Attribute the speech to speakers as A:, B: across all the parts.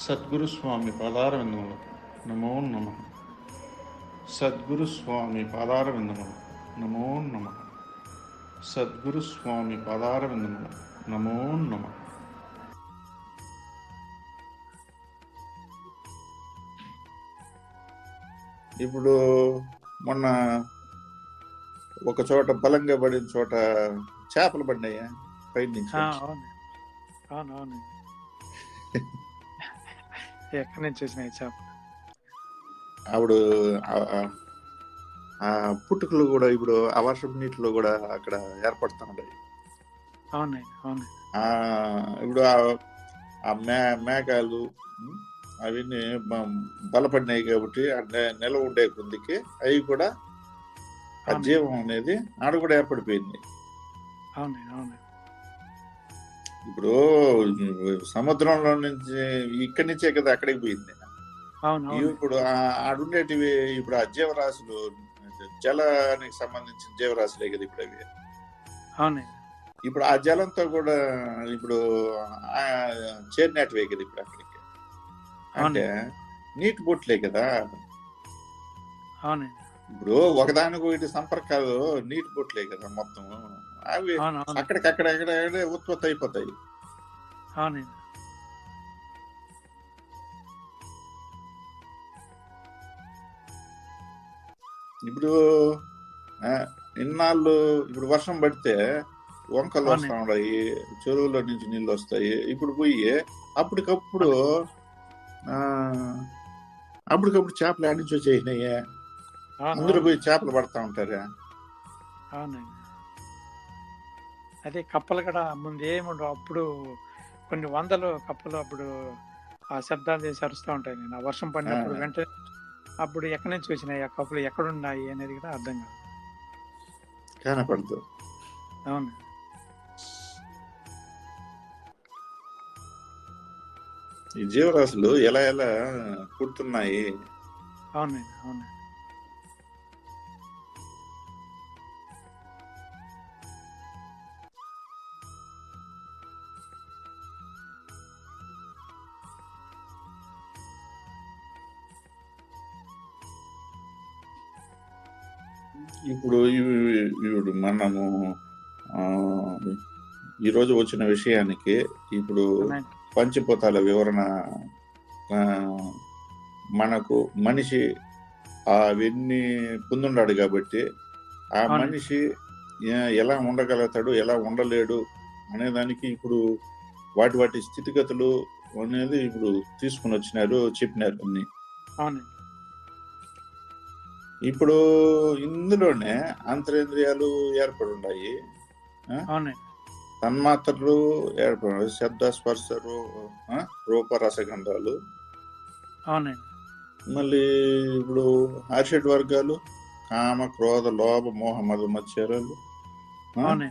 A: సద్గురు స్వామి పాదారవిందములు. నమో నమ. సద్గురు స్వామి పాదారవిందములు. నమో నమ. సద్గురు స్వామి పాదారవిందములు. నమో నమ. ఇప్పుడు మొన్న ఒక చోట బలంగా పడిన చోట చేపలు పడినాయా? పైన నుంచి
B: ఎక్కడి నుంచి వచ్చినాయి చేప
A: ఆవిడ ఆ- పుట్టుకలు కూడా ఇప్పుడు ఆ వర్షపు నీటిలో కూడా అక్కడ ఏర్పడుతూ ఉన్నాయి
B: అవును. అవును
A: ఇప్పుడు ఆ- మే మేఘాలు అవన్నీ బలపడినాయి కాబట్టి ఆ నె- నెల ఉండే కొద్దికి అవి కూడా ఆ. జీవం అనేది ఆడ కూడా ఏర్పడిపోయింది.
B: అవును అవును.
A: ఇప్పుడు సముద్రంలో నుంచి ఇక్కడి నుంచే కదా అక్కడికి పోయింది ఇప్పుడు ఆ- ఆడుండేటివి ఇప్పుడు ఆ జీవరాశులు జలానికి సంబంధించిన జీవరాశులే కదా ఇప్పుడు అవి. ఇప్పుడు ఆ జలంతో కూడా ఇప్పుడు చేరినట్టువే కదా ఇప్పుడు అక్కడికి. అంటే నీటి బొట్లే కదా. ఇప్పుడు ఒకదానికి ఒకటి సంపర్కాలు నీటి బొట్లే కదా మొత్తం అవి అక్కడికక్కడ ఎక్కడ ఉత్పత్తి అయిపోతాయి ఇప్పుడు ఇన్నాళ్ళు ఇప్పుడు వర్షం పడితే వంకలు. వస్తా ఉన్నాయి చెరువులో నుంచి నీళ్ళు వస్తాయి ఇప్పుడు పోయి అప్పటికప్పుడు ఆ అప్పటికప్పుడు చేపలు ఆడించి వచ్చేసినాయి అందరూ పోయి చేపలు పడతా ఉంటారా?
B: అదే కప్పలు కూడా ముందు ఏముండవు. అప్పుడు కొన్ని వందలు కప్పలు అప్పుడు ఆ శబ్దాలు చేసి అరుస్తూ ఉంటాయి నేను. ఆ వర్షం పడినప్పుడు. వెంటనే అప్పుడు ఎక్కడి నుంచి వచ్చినాయి? ఆ కప్పలు ఎక్కడున్నాయి అనేది కూడా అర్థం కాదు.
A: కనపడదు.
B: అవును.
A: ఈ జీవరాశులు ఎలా ఎలా పుడుతున్నాయి?
B: అవును అవును
A: ఈరోజు వచ్చిన విషయానికి ఇప్పుడు. పంచభూతాల వివరణ మనకు మనిషి అవన్నీ పొందున్నాడు కాబట్టి ఆ. మనిషి ఎలా ఉండగలుగుతాడు ఎలా ఉండలేడు అనే దానికి ఇప్పుడు వాటి వాటి స్థితిగతులు అనేది ఇప్పుడు తీసుకుని వచ్చినారు చెప్పినారు అన్ని ఇప్పుడు ఇందులోనే అంతరేంద్రియాలు ఏర్పడి ఉన్నాయి తన్మాత్రలు ఏర్పడి శబ్ద స్పర్శ రూ- ఆ, రూప రసగంధాలు
B: అవును
A: మళ్ళీ ఇప్పుడు ఆర్షడ్ వర్గాలు కామ క్రోధ లోభ మోహ మధ మత్సరాలు ఆ,
B: అవును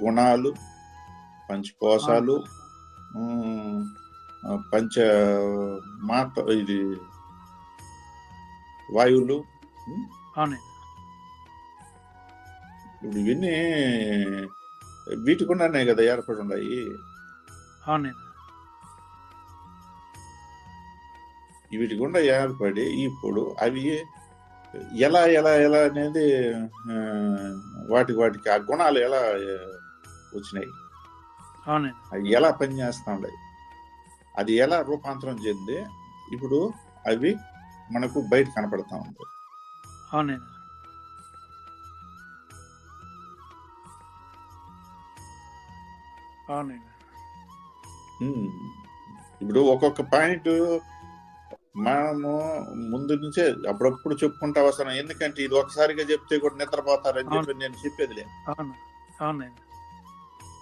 A: గుణాలు పంచకోశాలు పంచ మాత ఇది వాయువులు ఇప్పుడు ఇవన్నీ వీటి గుండానే కదా ఏర్పడి ఉన్నాయి వీటి గుండా ఏర్పడి ఇప్పుడు అవి ఎలా ఎలా ఎలా అనేది వాటికి వాటికి ఆ గుణాలు ఎలా వచ్చినాయి? అవి ఎలా పనిచేస్తా ఉన్నాయి అది ఎలా రూపాంతరం చెంది ఇప్పుడు అవి మనకు బయట కనపడతా ఉంది.
B: అవును అవును
A: ఉమ్. ఇప్పుడు ఒక్కొక్క పాయింట్ మనము ముందు నుంచే అప్పుడప్పుడు చెప్పుకుంటా వస్తాను ఎందుకంటే ఇది ఒకసారిగా చెప్తే కూడా నిద్రపోతారని చెప్పి నేను చెప్పేదిలే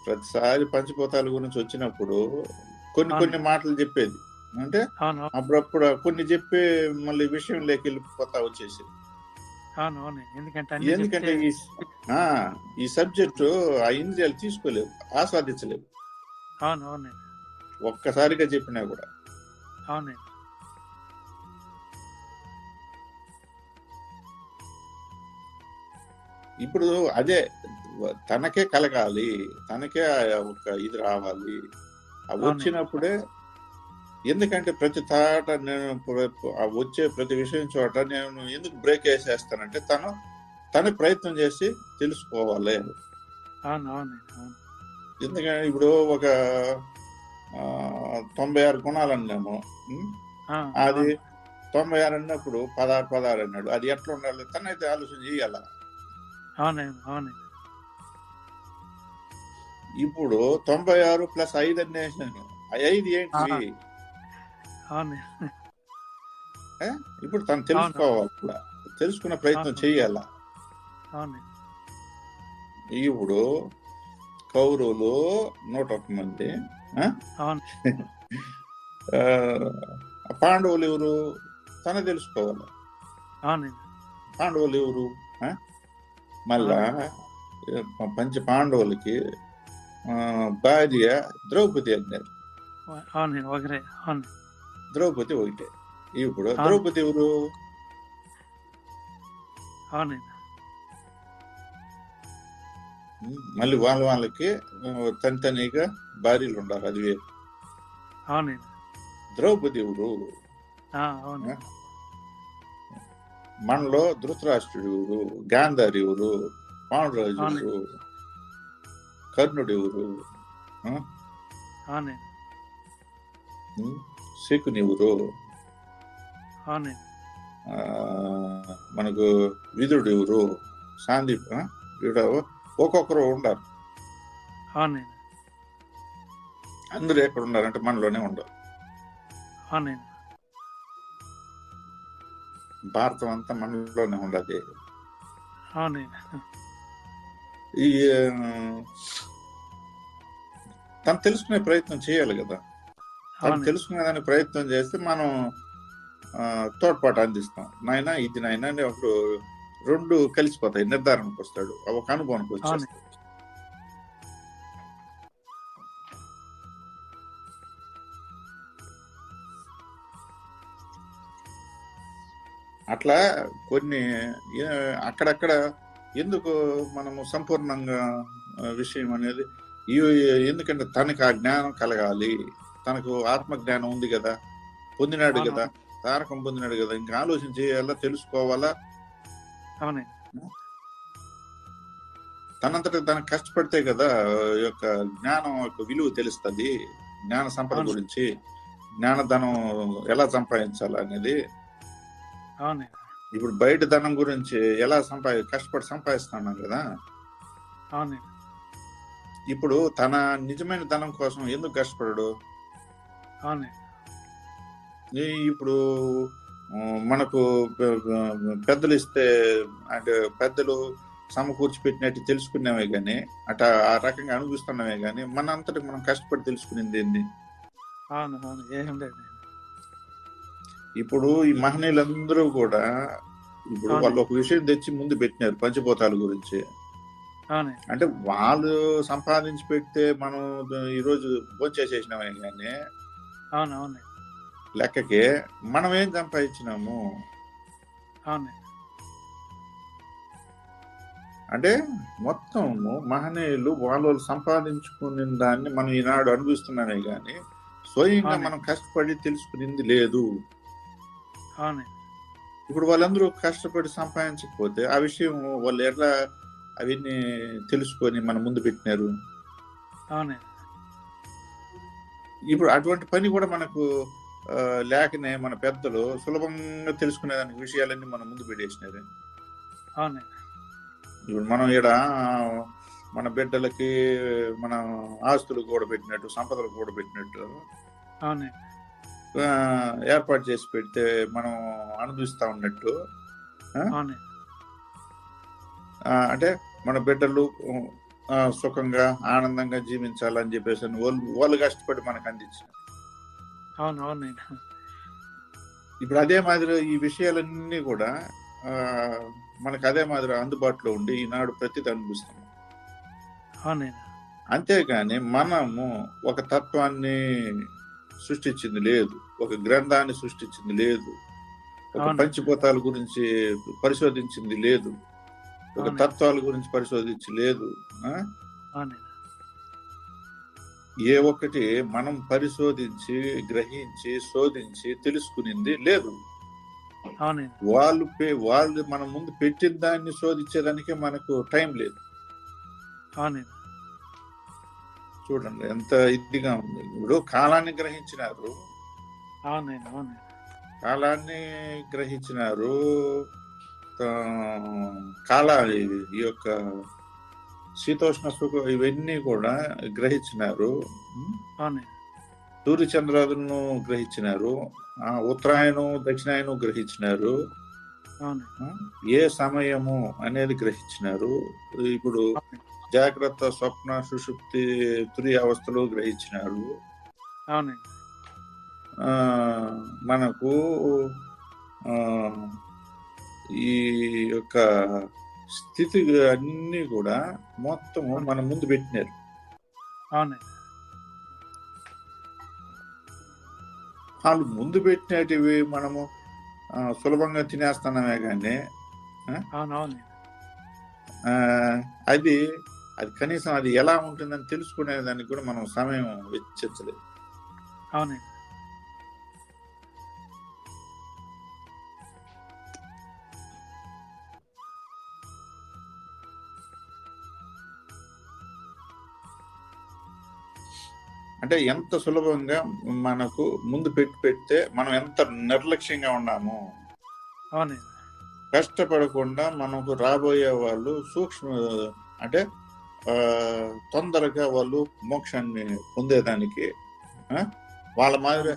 A: ప్రతిసారి పంచభూతాల గురించి వచ్చినప్పుడు కొన్ని. కొన్ని మాటలు చెప్పేది. అంటే అప్పుడప్పుడు కొన్ని చెప్పి మళ్ళీ విషయం లేక వెళ్ళిపోతా వచ్చేసి
B: అవును ఎందుకంటే
A: ఎందుకంటే ఈ ఆ, ఈ సబ్జెక్టు ఆ ఇంద్రియాలు తీసుకోలేవు ఆస్వాదించలేవు.
B: అవును
A: ఒక్కసారిగా చెప్పినా కూడా. ఇప్పుడు అదే తనకే కలగాలి తనకే ఒక ఇది రావాలి. వచ్చినప్పుడే ఎందుకంటే ప్రతి తాట నేను వచ్చే ప్రతి విషయం చోట నేను ఎందుకు బ్రేక్ వేసేస్తానంటే తను తన ప్రయత్నం చేసి తెలుసుకోవాలి ఎందుకంటే ఇప్పుడు ఒక తొంభై ఆరు గుణాలు అన్నాము అది. తొంభై ఆరు అన్నప్పుడు పదహారు పదహారు అన్నాడు. అది ఎట్లా ఉండాలి? తనైతే ఆలోచన చేయాల. ఇప్పుడు తొంభై ఆరు ప్లస్ ఐదు అనేసాను. ఆ ఐదు ఏంటి? ఇప్పుడు తను తెలుసుకోవాలి. తెలుసుకునే ప్రయత్నం. చెయ్యాల ఇప్పుడు కౌరవులు నూట ఒక్క మంది పాండవులు ఎవరు? తన తెలుసుకోవాలి. పాండవులు ఎవరు? మళ్ళా పంచ పాండవులకి భార్య ద్రౌపది అన్నారు. ద్రౌపది ఒకటే. ఇప్పుడు. ద్రౌపది ఎవరు? మళ్ళీ వాళ్ళ వాళ్ళకి తనితనిగా భార్యలు ఉండాలి అది వేరు. ద్రౌపది ఎవరు? మనలో ధృతరాష్ట్రుడు ఎవరు? గాంధారి ఎవరు? పాండురాజు. ఎవరు? కర్ణుడు ఎవరు?
B: అవునండి
A: ఆ, మనకు విదురుడు ఎవరు సాందీప్? ఈడ ఒక్కొక్కరు ఉండారు అందరూ ఎక్కడ ఉండారంటే మనలోనే ఉండరు భారతం అంతా మనలోనే ఉండదు ఈ తను తెలుసుకునే ప్రయత్నం చేయాలి కదా. తను
B: అవునండి.
A: తెలుసుకునే దానికి ప్రయత్నం చేస్తే మనం ఆ, తోడ్పాటు అందిస్తాం. నాయన ఇది నాయన అని అప్పుడు రెండు కలిసిపోతాయి నిర్ధారణకు వస్తాడు. ఒక అనుభవానికి వచ్చేస్తాడు. అట్లా కొన్ని అక్కడక్కడ ఎందుకు మనము సంపూర్ణంగా విషయం అనేది ఎందుకంటే తనకు ఆ జ్ఞానం కలగాలి తనకు ఆత్మ జ్ఞానం ఉంది కదా పొందినాడు. కదా తారకం పొందినాడు కదా ఇంకా ఆలోచన చేయాలా తెలుసుకోవాలా? తనంతట తనకు కష్టపడితే కదా ఈ యొక్క జ్ఞానం యొక్క విలువ తెలుస్తుంది జ్ఞాన సంపద. గురించి జ్ఞానధనం ఎలా సంపాదించాలి అనేది. ఇప్పుడు బయట ధనం గురించి ఎలా సంపాది కష్టపడి సంపాదిస్తున్నాం కదా. ఇప్పుడు తన నిజమైన ధనం కోసం ఎందుకు కష్టపడడు? ఇప్పుడు మనకు పెద్దలు ఇస్తే అంటే పెద్దలు సమకూర్చి పెట్టినట్టు తెలుసుకున్నామే గానీ అట ఆ రకంగా అనిపిస్తున్నామే గానీ మన అంతటి మనం కష్టపడి తెలుసుకునేది ఏంది? ఇప్పుడు ఈ మహనీయులందరూ కూడా ఇప్పుడు. వాళ్ళు ఒక విషయం తెచ్చి ముందు పెట్టినారు పంచభూతాల గురించి. అంటే వాళ్ళు సంపాదించి పెడితే మనం ఈరోజు భోంచేసేసినామే కానీ
B: అవును అవునండి
A: లెక్కకి మనం ఏం సంపాదించినాము? అంటే మొత్తం మహనీయులు వాళ్ళు వాళ్ళు సంపాదించుకునే దాన్ని మనం ఈనాడు అనుభవిస్తున్నామే కానీ స్వయంగా. మనం కష్టపడి తెలుసుకునేది లేదు. ఇప్పుడు వాళ్ళందరూ కష్టపడి సంపాదించకపోతే ఆ విషయం వాళ్ళు ఎట్లా అవన్నీ తెలుసుకొని మన ముందు పెట్టినారు?
B: అవునండి
A: ఇప్పుడు అటువంటి పని కూడా మనకు లేకనే మన పెద్దలు సులభంగా తెలుసుకునేదానికి విషయాలన్నీ మన ముందు పెట్టేసినారు. ఇప్పుడు మనం ఇక్కడ మన బిడ్డలకి మన ఆస్తులు కూడా పెట్టినట్టు సంపదలు కూడా పెట్టినట్టు ఏర్పాటు చేసి పెడితే మనం అనుభవిస్తా ఉన్నట్టు అంటే మన బిడ్డలు సుఖంగా ఆనందంగా జీవించాలని చెప్పేసి అని వాళ్ళు వాళ్ళు కష్టపడి మనకు అందించారు
B: అవును అవును నాయన
A: ఇప్పుడు అదే మాదిరి ఈ విషయాలన్నీ కూడా మనకు అదే మాదిరి అందుబాటులో ఉండి ఈనాడు ప్రతిది అనిపిస్తున్నాం
B: నాయన
A: అంతేగాని మనము ఒక తత్వాన్ని సృష్టించింది లేదు ఒక గ్రంథాన్ని సృష్టించింది లేదు ఒక
B: అవును.
A: పంచభూతాల గురించి పరిశోధించింది లేదు ఒక. తత్వాల గురించి పరిశోధించి లేదు ఏ ఒక్కటి మనం పరిశోధించి గ్రహించి శోధించి తెలుసుకునింది లేదు. వాళ్ళు వాళ్ళు మన ముందు పెట్టిన దాన్ని శోధించేదానికి మనకు టైం లేదు. చూడండి ఎంత ఇదిగా ఉంది. ఇప్పుడు కాలాన్ని గ్రహించినారు. కాలాన్ని గ్రహించినారు. కాల ఈ యొక్క శీతోష్ణ సుఖ ఇవన్నీ కూడా గ్రహించినారు. ఉం?
B: అవును నాయన
A: సూర్య చంద్రాదులను గ్రహించినారు. ఆ, ఉత్తరాయణం దక్షిణాయనం గ్రహించినారు. ఏ సమయము అనేది గ్రహించినారు. ఇప్పుడు జాగ్రత్త స్వప్న సుషుప్తి తురి అవస్థలు గ్రహించినారు. మనకు ఆ, ఈ యొక్క స్థితి అన్ని కూడా మొత్తము మన ముందు పెట్టినారు.
B: అవును.
A: వాళ్ళు ముందు పెట్టినటివి మనము సులభంగా తినేస్తున్నామే కానీ అది అది కనీసం అది ఎలా ఉంటుందని తెలుసుకునే దానికి కూడా మనం సమయం వెచ్చించలేదు.
B: అవును.
A: అంటే ఎంత సులభంగా మనకు ముందు పెట్టి పెడితే మనం ఎంత నిర్లక్ష్యంగా ఉన్నాము. కష్టపడకుండా మనకు రాబోయే వాళ్ళు సూక్ష్మ అంటే తొందరగా వాళ్ళు మోక్షాన్ని పొందేదానికి వాళ్ళ మాదిరి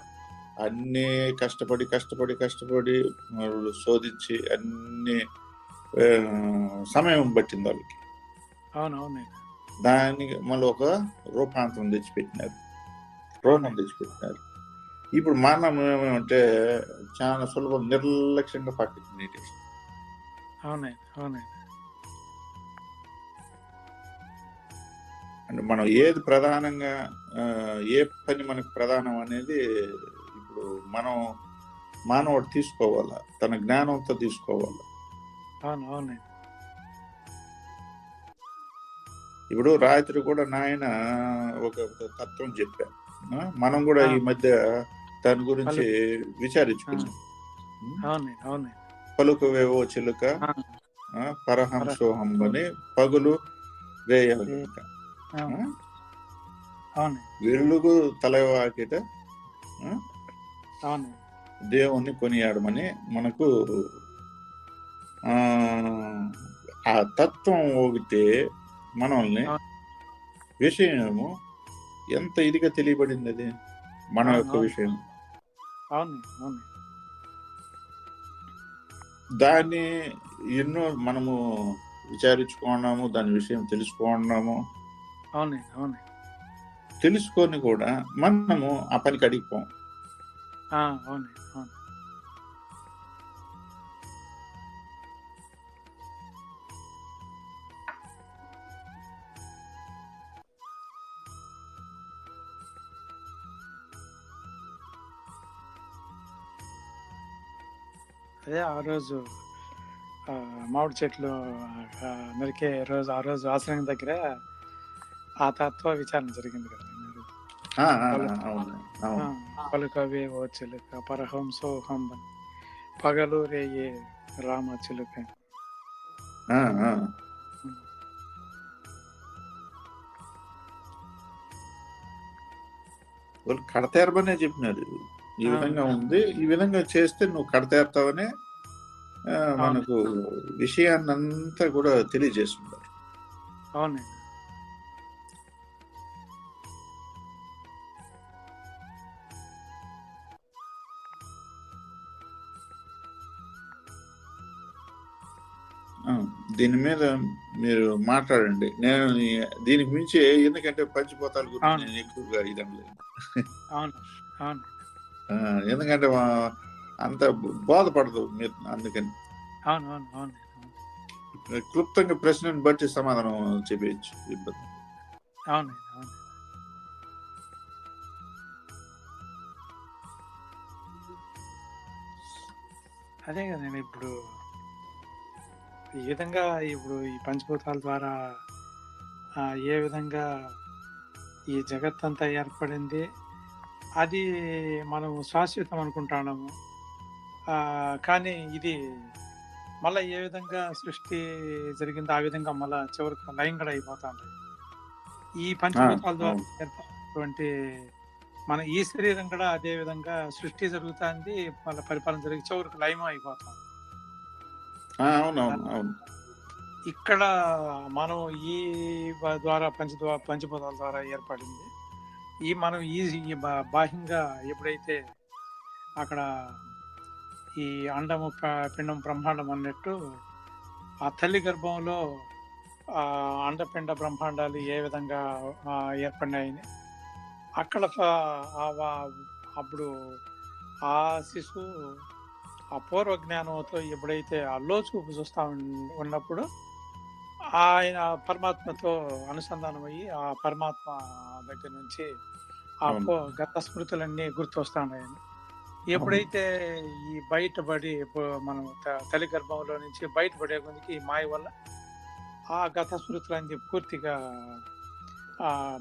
A: అన్ని కష్టపడి కష్టపడి కష్టపడి వాళ్ళు శోధించి అన్ని సమయం పట్టింది వాళ్ళకి. దానికి మళ్ళీ ఒక రూపాంతరం తెచ్చిపెట్టినారు. రూపం తెచ్చిపెట్టినారు ఇప్పుడు మనం ఏమంటే చాలా సులభం నిర్లక్ష్యంగా
B: అవును నాయన
A: అంటే మనం ఏది ప్రధానంగా ఏ పని మనకు ప్రధానం అనేది ఇప్పుడు మనం మానవుడు తీసుకోవాలా తన జ్ఞానంతో తీసుకోవాలా.
B: అవును
A: ఇప్పుడు రాత్రి కూడా నాయన ఒక తత్వం చెప్పారు మనం కూడా ఈ మధ్య దాని గురించి విచారించుకున్నాం పలుకువేవో చిలుక
B: ఆ,
A: పరహంసోహం అని పగులు
B: నాయన
A: వెలుగు తలవాకిట దేవుణ్ణి కొనియాడమని మనకు ఆ ఆ తత్వం ఒకటి మనల్ని. విషయము ఎంత ఇదిగా తెలియబడింది అది? మన యొక్క. విషయం.
B: అవును అవును.
A: దాన్ని ఎన్నో మనము విచారించుకున్నాము దాని విషయం తెలుసుకున్నాము.
B: అవును అవును.
A: తెలుసుకొని కూడా మనము ఆ పనికి అడిగిపోం.
B: అవును అవును. అదే ఆ రోజు ఆ, మామిడి చెట్లు ఆ, నరికే రోజు ఆ రోజు ఆశ్రమం దగ్గర ఆ తత్వ విచారణ జరిగింది కదా ఆ రోజు.
A: ఆ, ఆ, ఆ, అవును
B: ఆ,
A: అవును
B: పలుకవే ఓ చిలుక పరహం సోహం పగలు రేయే రామ చిలుక
A: ఆ, ఆ. వాళ్ళు కడతేరమనే చెప్పినారు ఈ. విధంగా ఉంది. ఈ విధంగా చేస్తే నువ్వు కడతేరుతావనే మనకు విషయాన్ని అంతా కూడా ఆ, దీని మీద మీరు మాట్లాడండి. నేను దీనికి మించి ఎందుకంటే పంచిపోతాల గురించి. నేను ఎక్కువగా ఇదం లేదు
B: అవును. అవును.
A: ఎందుకంటే అంత బోధపడదు మీరు అందుకని.
B: అవును అవును అవును. అవును
A: క్లుప్తంగా ప్రశ్నను బట్టి సమాధానం చెప్పేయచ్చు ఇబ్బంది.
B: అవును అవును. అదే కదా నేను ఇప్పుడు ఈ విధంగా ఇప్పుడు ఈ పంచభూతాల ద్వారా ఏ విధంగా ఈ జగత్తంతా ఏర్పడింది అది మనం శాశ్వతం అనుకుంటున్నాము కానీ ఇది మళ్ళీ ఏ విధంగా సృష్టి జరిగిందో ఆ విధంగా మళ్ళీ చివరికి లయం కూడా అయిపోతుంది. ఈ పంచభూతాల ద్వారా మన ఈ శరీరం కూడా అదే విధంగా సృష్టి జరుగుతుంది మళ్ళీ పరిపాలన జరిగి చివరికి లయం అయిపోతాం.
A: ఆ, అవునవును అవును
B: ఇక్కడ మనం ఈ ద్వారా పంచ పంచభూతాల ద్వారా ఏర్పడింది. ఈ మనం ఈ ఈ బా- బాహ్యంగా ఎప్పుడైతే అక్కడ ఈ అండము పిండం బ్రహ్మాండం అన్నట్టు ఆ తల్లి గర్భంలో ఆ అండపిండ బ్రహ్మాండాలు ఏ విధంగా ఏర్పడినాయని అక్కడ వా- అప్పుడు ఆ శిశువు ఆ పూర్వ జ్ఞానంతో ఎప్పుడైతే ఆ లోచూపు చూస్తా ఉన్- ఉన్నప్పుడు ఆయన పరమాత్మతో అనుసంధానం అయ్యి ఆ పరమాత్మ దగ్గర నుంచి ఆ గత స్మృతులన్నీ గుర్తొస్తున్నాయని. ఎప్పుడైతే ఈ బయటపడి మనం తల్లి గర్భంలో నుంచి బయటపడే కొద్దికి ఈ మాయ వల్ల ఆ గత స్మృతులన్నీ పూర్తిగా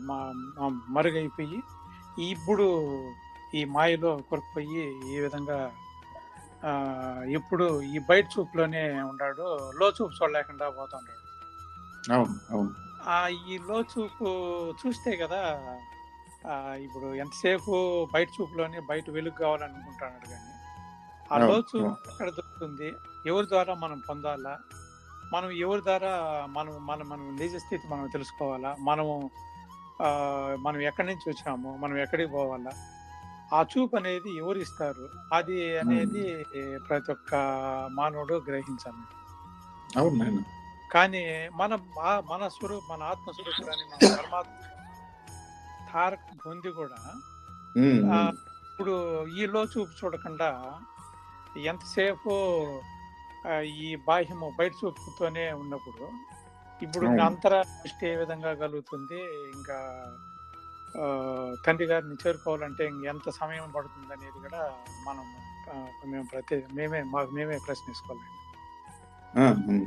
B: మా- మరుగైపోయి ఇప్పుడు ఈ మాయలో కొరకపోయి ఈ విధంగా ఎప్పుడు ఈ బయట చూపులోనే ఉన్నాడు లో చూపు చూడలేకుండా పోతున్నాడు
A: అవును అవును.
B: ఆ ఈ లో చూపు చూస్తే కదా ఆ ఇప్పుడు ఎంతసేపు బయట చూపులోనే బయట వెలుగు కావాలనుకుంటున్నాడు కానీ ఆ లో చూపు. ఎక్కడ దొరుకుతుంది? ఎవరి ద్వారా మనం పొందాలా? మనం ఎవరి ద్వారా మనం మనం మనం నిజ స్థితి మనం తెలుసుకోవాలా? మనము మనం ఎక్కడి నుంచి వచ్చాము? మనం ఎక్కడికి పోవాలా? ఆ చూపు అనేది ఎవరు ఇస్తారు? అది అనేది ప్రతి ఒక్క మానవుడు గ్రహించాలి.
A: అవును
B: కానీ మన మన స్వరూప మన ఆత్మ స్వరూపాన్ని మన పరమాత్మ తారక పొంది కూడా. ఇప్పుడు ఈ లో చూపు చూడకుండా ఎంతసేపు ఈ బాహ్యము బయట చూపుతోనే ఉన్నప్పుడు ఇప్పుడు. అంతర దృష్టి ఏ విధంగా కలుగుతుంది ఇంకా తండ్రి గారిని చేరుకోవాలంటే ఇంక ఎంత సమయం పడుతుంది అనేది కూడా మనం మేము ప్రతి మేమే మాకు మేమే ప్రశ్నించుకోవాలి
A: ఆ, ఉమ్.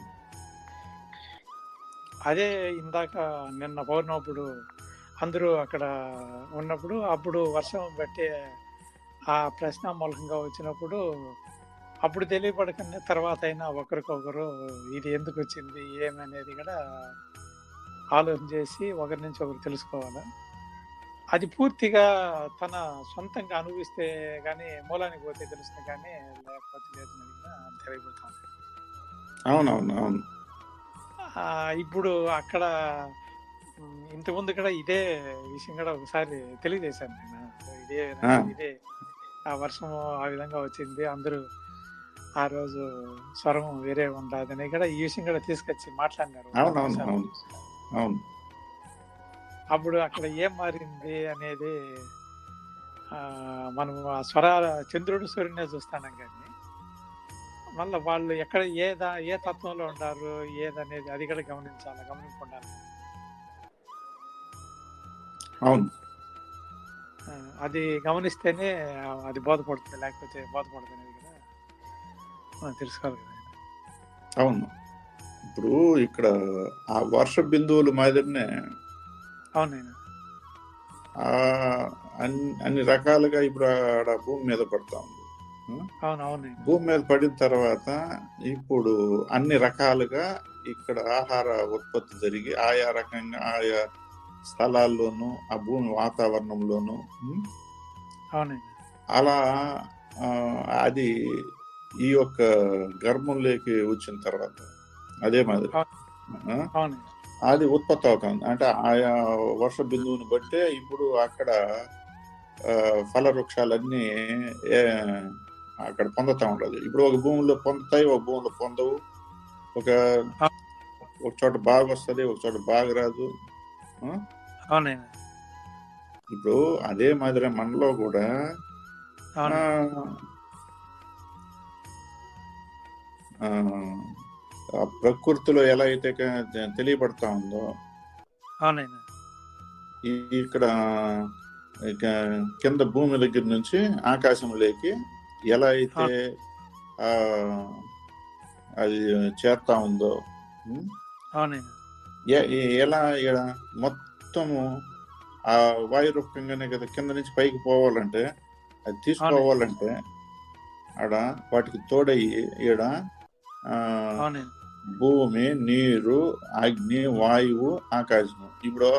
B: అదే ఇందాక నిన్న పౌర్ణప్పుడు అందరూ అక్కడ ఉన్నప్పుడు అప్పుడు వర్షం బట్టి ఆ ప్రశ్న మూలకంగా వచ్చినప్పుడు అప్పుడు తెలియపడకనే తర్వాత అయినా ఒకరికొకరు ఇది ఎందుకు వచ్చింది ఏమనేది కూడా ఆలోచన చేసి ఒకరి నుంచి ఒకరు తెలుసుకోవాలి. అది పూర్తిగా తన సొంతంగా అనుభవిస్తే కానీ మూలానికి పోతే తెలుస్తుంది కానీ లేకపోతే లేదు అనేది కూడా తెలియబడుతుంది
A: అవును అవును.
B: ఇప్పుడు అక్కడ ఇంతకుముందు కూడా ఇదే విషయం కూడా ఒకసారి తెలియజేశాను నేను. ఇదే. ఇదే ఆ వర్షం ఆ విధంగా వచ్చింది. అందరూ ఆ రోజు స్వరం వేరే ఉండదని కూడా ఈ విషయం కూడా తీసుకొచ్చి మాట్లాడినారు.
A: అవును.
B: అప్పుడు అక్కడ ఏం మారింది అనేది మనం ఆ స్వర చంద్రుడు సూర్యునే చూస్తాం కానీ మళ్ళీ వాళ్ళు ఎక్కడ ఏ దా ఏ తత్వంలో ఉంటారు ఏదనేది అది కూడా గమనించాలి గమనించుకుంటారు
A: అవును.
B: అది గమనిస్తేనే అది బోధపడుతుంది లేకపోతే బోధపడుతుంది అనేది మనం తెలుసుకోవాలి కదా.
A: అవును. ఇప్పుడు ఇక్కడ ఆ వర్ష బిందువుల మాదిరినే
B: అవునైనా.
A: అన్ని రకాలుగా ఇప్పుడు ఆడ భూమి మీద పడతా. ఉంది భూమి మీద పడిన తర్వాత ఇప్పుడు అన్ని రకాలుగా ఇక్కడ ఆహార ఉత్పత్తి జరిగి ఆయా రకంగా ఆయా స్థలాల్లోనూ ఆ భూమి వాతావరణంలోనూ అలా అది ఈ యొక్క గర్భంలోకి వచ్చిన తర్వాత అదే మాదిరి. అది ఉత్పత్తి అవుతుంది. అంటే ఆయా వర్ష బిందువుని బట్టే ఇప్పుడు అక్కడ ఫల వృక్షాలన్నీ ఏ, అక్కడ పొందుతా ఉండదు. ఇప్పుడు ఒక భూమిలో పొందుతాయి ఒక భూమిలో పొందవు. ఒక ఒక చోట బాగా వస్తుంది ఒక చోట బాగా రాదు. ఇప్పుడు అదే మాదిరి మనలో కూడా ప్రకృతిలో ఎలా అయితే తెలియబడతా ఉందో ఇక్కడ ఇక కింద భూమి దగ్గర నుంచి ఆకాశంలోకి ఎలా అయితే ఆ అది చేరుతా ఉందో ఎలా మొత్తము ఆ వాయు రూపకంగానే కదా కింద నుంచి పైకి పోవాలంటే అది తీసుకోవాలంటే ఆడ వాటికి తోడయ్యి ఈడ భూమి నీరు అగ్ని వాయువు ఆకాశము. ఇప్పుడు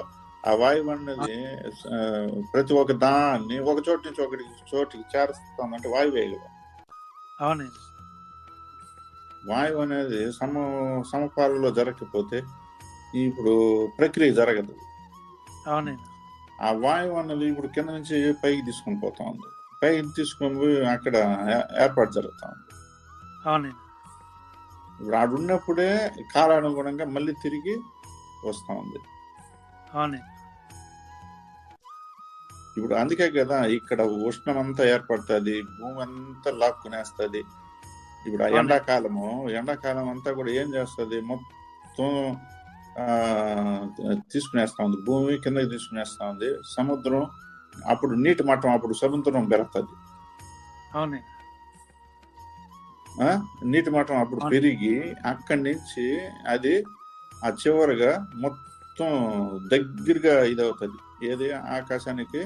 A: ఆ వాయువు అన్నది ఆ, ప్రతి ఒక్క దాన్ని ఒక చోటు నుంచి ఒకటి చోటికి చేరుస్తుందంటే వాయువే కదా
B: అవునైనా
A: వాయువు అనేది సమ సమపాలలో జరగకపోతే ఇప్పుడు ప్రక్రియ జరగదు. ఆ వాయువు అన్నది ఇప్పుడు కింద నుంచి పైకి తీసుకొని పోతా ఉంది పైకి తీసుకొని పోయి అక్కడ ఏర్పాటు జరుగుతా ఉంది ఇప్పుడు ఆడు ఉన్నప్పుడే కాలానుగుణంగా మళ్ళీ తిరిగి వస్తా ఉంది
B: అవునైనా
A: ఇప్పుడు అందుకే కదా ఇక్కడ ఉష్ణం అంతా ఏర్పడుతుంది భూమి అంతా లాక్కునేస్తుంది. ఇప్పుడు ఆ. ఎండాకాలము ఎండాకాలం అంతా కూడా ఏం చేస్తుంది? మొత్తం తీసుకునేస్తా ఉంది. భూమి కిందకి తీసుకునేస్తా ఉంది. సముద్రం అప్పుడు నీటి మట్టం అప్పుడు సముద్రం పెరుగుతుంది. నీటి మట్టం అప్పుడు. పెరిగి అక్కడి నుంచి అది ఆ చివరగా మొత్తం దగ్గరగా ఇదవుతుంది. ఏది? ఆకాశానికి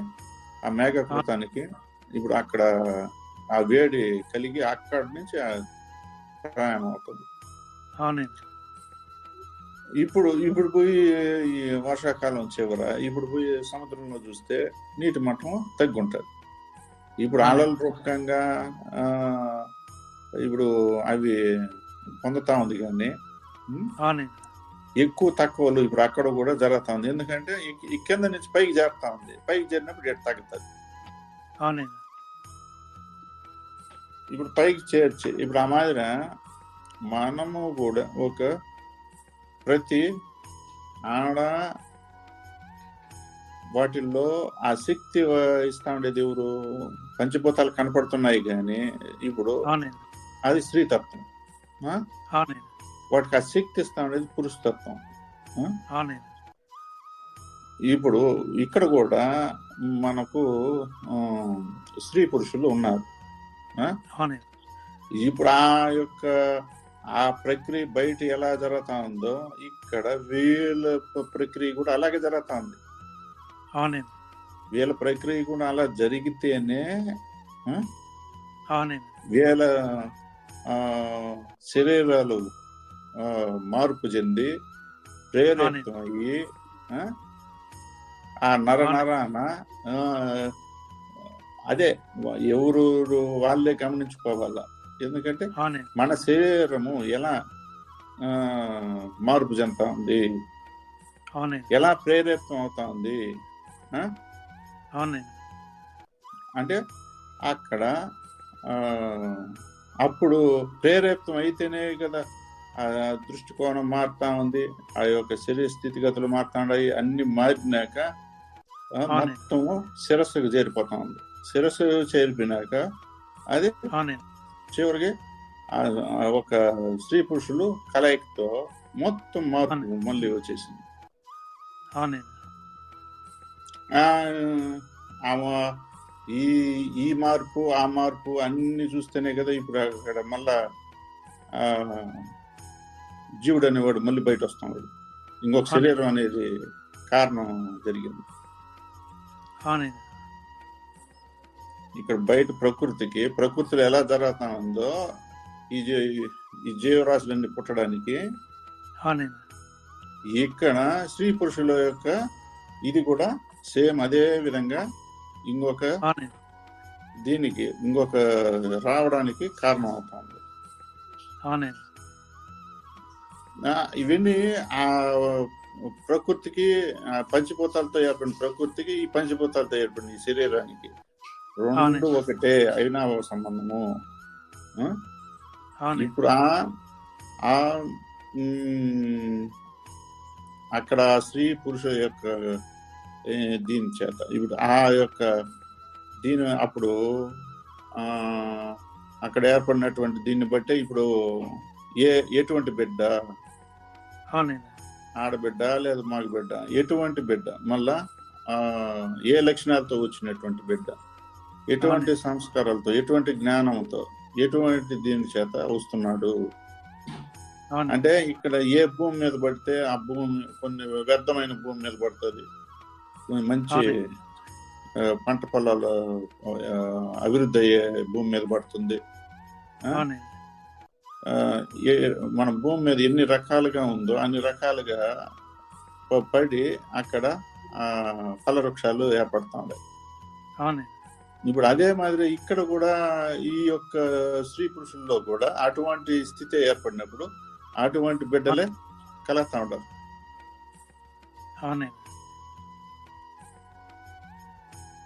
A: ఆ మేఘకృతానికి. ఇప్పుడు అక్కడ ఆ వేడి కలిగి అక్కడి నుంచి ప్రయాణం అవుతుంది. ఇప్పుడు ఇప్పుడు పోయి ఈ వర్షాకాలం చివర ఇప్పుడు పోయి సముద్రంలో చూస్తే నీటి మట్టం తగ్గుంటది. ఇప్పుడు. అలల రూపకంగా ఆ, ఇప్పుడు అవి పొందుతా ఉంది కానీ ఎక్కువ తక్కువలు ఇప్పుడు అక్కడ కూడా జరుగుతా ఉంది. ఎందుకంటే కింద నుంచి పైకి చేరుతా ఉంది. పైకి చేరినప్పుడు ఎటు తగ్గుతుంది. ఇప్పుడు పైకి చేర్చి ఇప్పుడు ఆ మాదిర మనము కూడా ఒక ప్రతి ఆడ వాటిల్లో ఆ శక్తి ఇస్తా ఉండేది ఎవరు? పంచభూతాలు కనపడుతున్నాయి కానీ ఇప్పుడు అది స్త్రీతత్వం. ఆ? వాటికి ఆ శక్తి ఇస్తా ఉండేది పురుషతత్వం. ఇప్పుడు ఇక్కడ కూడా మనకు స్త్రీ పురుషులు ఉన్నారు. ఇప్పుడు ఆ యొక్క ఆ ప్రక్రియ బయట ఎలా జరుగుతా ఉందో ఇక్కడ వీళ్ళ ప్రక్రియ కూడా అలాగే జరుగుతా ఉంది. వీళ్ళ ప్రక్రియ కూడా అలా జరిగితేనే వీళ్ళ శరీరాలు మార్పు చెంది ప్రేరేపితం అయ్యి ఆ, నర నరాన అదే ఎవరు వాళ్ళే గమనించుకోవాలా. ఎందుకంటే మన శరీరము ఎలా మార్పు చెందుతా ఉంది? ఎలా ప్రేరేపితం అవుతా ఉంది? అంటే అక్కడ అప్పుడు ప్రేరేపితం అయితేనే కదా దృష్టికోణం మారుతా ఉంది. ఆ యొక్క శరీర స్థితిగతులు మారుతా ఉన్నాయి. అన్ని మారినాక. మొత్తము శిరస్సుకు చేరిపోతా ఉంది. శిరస్సు చేరిపోయినాక అది చివరికి ఒక స్త్రీ పురుషులు కలయికతో మొత్తం మార్పు
B: అవును.
A: మళ్ళీ వచ్చేసింది. ఆమె ఈ ఈ మార్పు ఆ మార్పు అన్ని చూస్తేనే కదా ఇప్పుడు అక్కడ మళ్ళా జీవుడు అనేవాడు మళ్ళీ బయట వస్తున్నాడు ఇంకొక. శరీరం అనేది కారణం జరిగింది. ఇక్కడ బయట ప్రకృతికి ప్రకృతిలో ఎలా జరుగుతా ఉందో ఈ ఈ జీవరాశులన్నీ పుట్టడానికి ఇక్కడ స్త్రీ పురుషుల యొక్క ఇది కూడా సేమ్ అదే విధంగా ఇంకొక దీనికి ఇంకొక రావడానికి కారణం అవుతుంది. ఇవన్నీ ఆ ప్రకృతికి పంచభూతాలతో ఏర్పడిన ప్రకృతికి ఈ పంచభూతాలతో ఏర్పడిన ఈ శరీరానికి రెండు. ఒకటే అయినా సంబంధము. ఇప్పుడు ఆ అక్కడ స్త్రీ పురుష యొక్క దీని చేత ఇప్పుడు ఆ యొక్క దీని అప్పుడు ఆ, అక్కడ ఏర్పడినటువంటి దీన్ని బట్టి ఇప్పుడు ఏ ఎటువంటి బిడ్డ ఆడబిడ్డ లేదా మగ బిడ్డ ఎటువంటి బిడ్డ మళ్ళా ఆ, ఏ లక్షణాలతో వచ్చినటువంటి బిడ్డ ఎటువంటి సంస్కారాలతో ఎటువంటి జ్ఞానంతో ఎటువంటి దీని చేత వస్తున్నాడు? అంటే ఇక్కడ ఏ భూమి మీద పడితే ఆ భూమి కొన్ని వ్యర్థమైన భూమి మీద పడుతుంది. కొన్ని మంచి పంట పొలాలు అభివృద్ధి అయ్యే భూమి మీద పడుతుంది. మన భూమి మీద ఎన్ని రకాలుగా ఉందో అన్ని రకాలుగా పడి అక్కడ ఆ, ఫలవృక్షాలు ఏర్పడతా ఉన్నాయి. ఇప్పుడు అదే మాదిరి ఇక్కడ కూడా ఈ యొక్క స్త్రీ పురుషుల్లో కూడా అటువంటి స్థితి ఏర్పడినప్పుడు అటువంటి బిడ్డలే కలుస్తా ఉంటారు.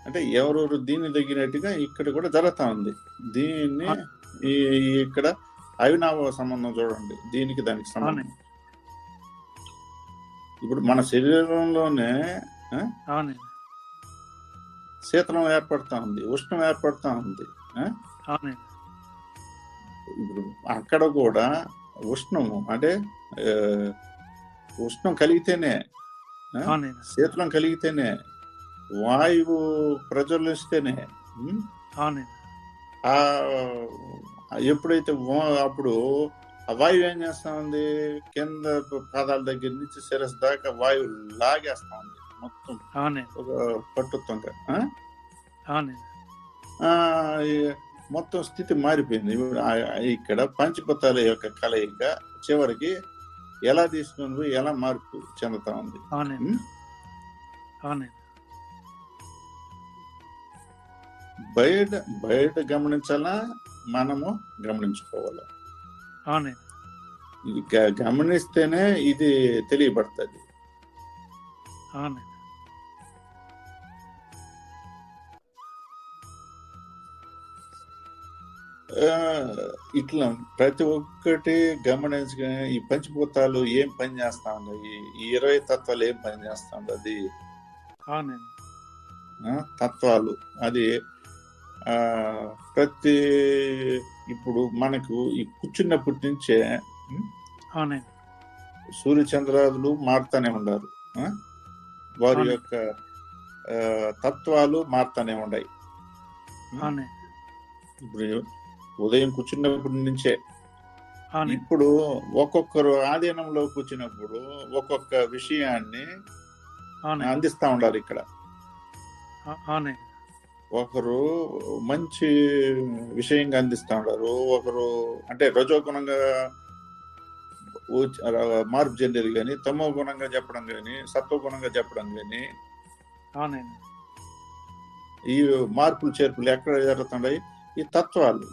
A: అంటే ఎవరెవరు దీన్ని తగినట్టుగా ఇక్కడ కూడా జరుగుతా ఉంది. దీన్ని ఈ అవినావ సంబంధం చూడండి. దీనికి దానికి సంబంధం. ఇప్పుడు మన శరీరంలోనే శీతలం ఏర్పడతా ఉంది ఉష్ణం ఏర్పడతా ఉంది ఇప్పుడు అక్కడ కూడా ఉష్ణము అంటే ఉష్ణం కలిగితేనే శీతలం కలిగితేనే వాయువు ప్రజ్వలిస్తేనే ఆ ఎప్పుడైతే అప్పుడు ఆ వాయువు ఏం చేస్తా ఉంది కింద పాదాల దగ్గర నుంచి శిరస్సు దాకా వాయువు లాగేస్తా ఉంది మొత్తం ఒక పట్టుత్వంగా మొత్తం స్థితి మారిపోయింది. ఇక్కడ పంచభూతాల యొక్క కలయిక చివరికి ఎలా తీసుకుని ఎలా మార్పు చెందుతా ఉంది? బయట బయట గమనించాలా? మనము గమనించుకోవాలి. గమనిస్తేనే ఇది తెలియబడుతుంది. ఇట్లా ప్రతి ఒక్కటి గమనించగా ఈ పంచభూతాలు ఏం పని చేస్తా ఉన్నాయి ఈ ఇరవై తత్వాలు ఏం పని చేస్తా ఉంది అది
B: అవునండి.
A: ఆ, తత్వాలు. అది ప్రతి ఇప్పుడు మనకు ఈ కూర్చున్నప్పటి నుంచే సూర్యచంద్రాదులు మారుతానే ఉన్నారు? వారి. యొక్క తత్వాలు మారుతానే ఉన్నాయి ఇప్పుడు ఉదయం కూర్చున్నప్పటి నుంచే. ఇప్పుడు ఒక్కొక్కరు ఆధీనంలో కూర్చున్నప్పుడు ఒక్కొక్క విషయాన్ని అందిస్తా ఉండాలి ఇక్కడ. ఒకరు మంచి విషయంగా అందిస్తా ఉంటారు. ఒకరు అంటే రజోగుణంగా మార్పు చెందేది కానీ తమో గుణంగా చెప్పడం కానీ సత్వగుణంగా చెప్పడం కానీ ఈ మార్పులు చేర్పులు ఎక్కడ జరుగుతున్నాయి? ఈ తత్వాలు.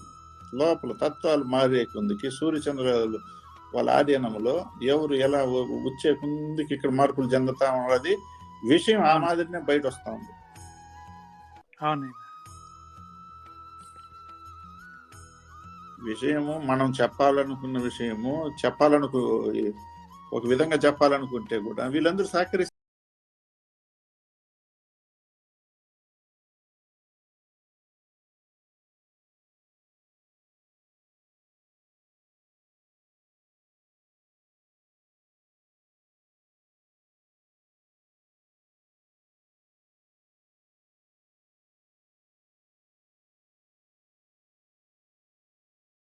A: లోపల తత్వాలు మారే కొందికి సూర్యచంద్రులు వాళ్ళ ఆధీనంలో ఎవరు ఎలా వచ్చే కొందికి ఇక్కడ మార్పులు చెందుతా ఉన్నది విషయం ఆ మాదిరినే బయట వస్తా ఉంది. విషయము మనం చెప్పాలనుకున్న విషయము చెప్పాలనుకు ఒక విధంగా చెప్పాలనుకుంటే కూడా వీళ్ళందరూ సహకరిస్తారు.